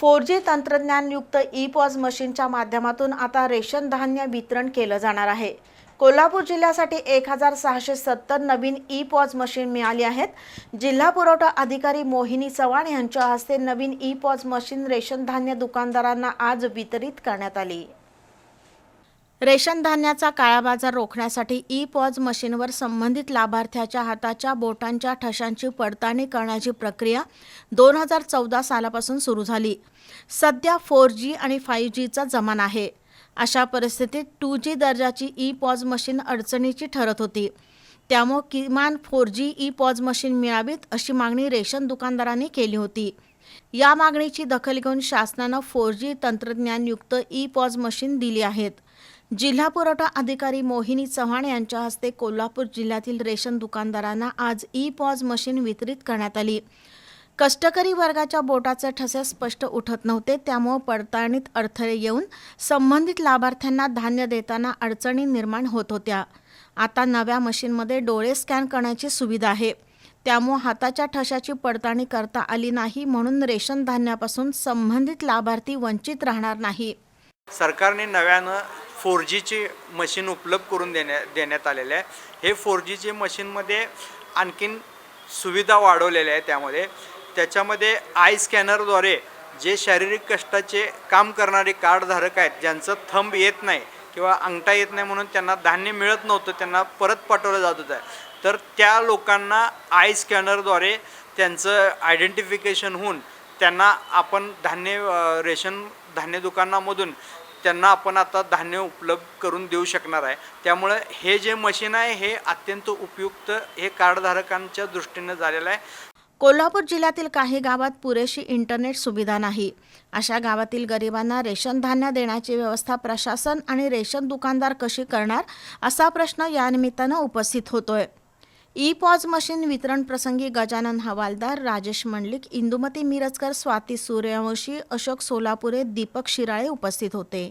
Four G तंत्रज्ञानयुक्त E POS मशीनच्या माध्यमातून आता रेशन धान्य वितरण केलं जाणार आहे. कोल्हापूर जिल्ह्यासाठी एक हजार सहाशे सत्तर नवीन ई पॉज मशीन मिळाली आहेत. जिल्हा पुरवठा अधिकारी मोहिनी चव्हाण यांच्या हस्ते नवीन ई पॉज मशीन रेशन धान्य दुकानदारांना आज वितरित करण्यात आली. रेशन धान्याचा काळाबाजार रोखण्यासाठी ई पॉज मशीनवर संबंधित लाभार्थ्याच्या हाताच्या बोटांच्या ठशांची पडताळणी करण्याची प्रक्रिया दोन हजार चौदा सालापासून सुरू झाली. सध्या फोर जी आणि फाईव्ह जीचा जमाना आहे. अशा परिस्थितीत टू जी दर्जाची ई पॉज मशीन अडचणीची ठरत होती. त्यामुळे किमान four G e POS machine मिळावीत अशी मागणी रेशन दुकानदारांनी केली होती. या मागणीची दखल घेऊन शासनानं फोर जी तंत्रज्ञानयुक्त ई पॉज मशीन दिली आहेत. जिल्हा पुरवठा अधिकारी मोहिनी चव्हाण यांच्या हस्ते कोल्हापूर जिल्ह्यातील रेशन दुकानदारांना आज ई पॉज मशीन वितरित करण्यात आली. कष्टकरी वर्गाच्या बोटाचे ठसे स्पष्ट उठत नव्हते त्यामुळे पडताळणीत अडथळे येऊन संबंधित लाभार्थ्यांना धान्य देताना अडचणी निर्माण होत होत्या. आता नव्या मशीनमध्ये डोळे स्कॅन करण्याची सुविधा आहे. त्यामुळे हाताच्या ठशाची पडताळणी करता आली नाही म्हणून रेशन धान्यापासून संबंधित लाभार्थी वंचित राहणार नाही. सरकारने नव्यानं फोर जीची मशीन उपलब्ध करून देण्या देण्यात आलेले आहे. हे फोर जीचे मशीनमध्ये आणखीन सुविधा वाढवलेल्या आहे त्यामध्ये. त्याच्यामध्ये आय स्कॅनरद्वारे जे शारीरिक कष्टाचे काम करणारे कार्डधारक आहेत ज्यांचं थंब येत नाही किंवा अंगठा येत नाही म्हणून त्यांना धान्य मिळत नव्हतं त्यांना परत पाठवलं जात होतं. तर त्या लोकांना आय स्कॅनरद्वारे त्यांचं आयडेंटिफिकेशन होऊन त्यांना आपण धान्य रेशन धान्य दुकानामधून त्यांना आपण आता धान्य उपलब्ध करून देऊ शकणार आहे. त्यामुळं हे जे मशीन आहे हे अत्यंत उपयुक्त हे कार्डधारकांच्या दृष्टीनं झालेलं आहे. कोल्हापूर जिल्ह्यातील काही गावात पुरेशी इंटरनेट सुविधा नाही. अशा गावातील गरिबांना रेशन धान्य देण्याची व्यवस्था प्रशासन आणि रेशन दुकानदार कशी करणार असा प्रश्न यानिमित्तानं उपस्थित होतोय. ई पॉज मशीन वितरण प्रसंगी गजानन हवालदार राजेश मंडलिक इंदुमती मिरजकर स्वाती सूर्यवंशी अशोक सोलापुरे दीपक शिराळे उपस्थित होते.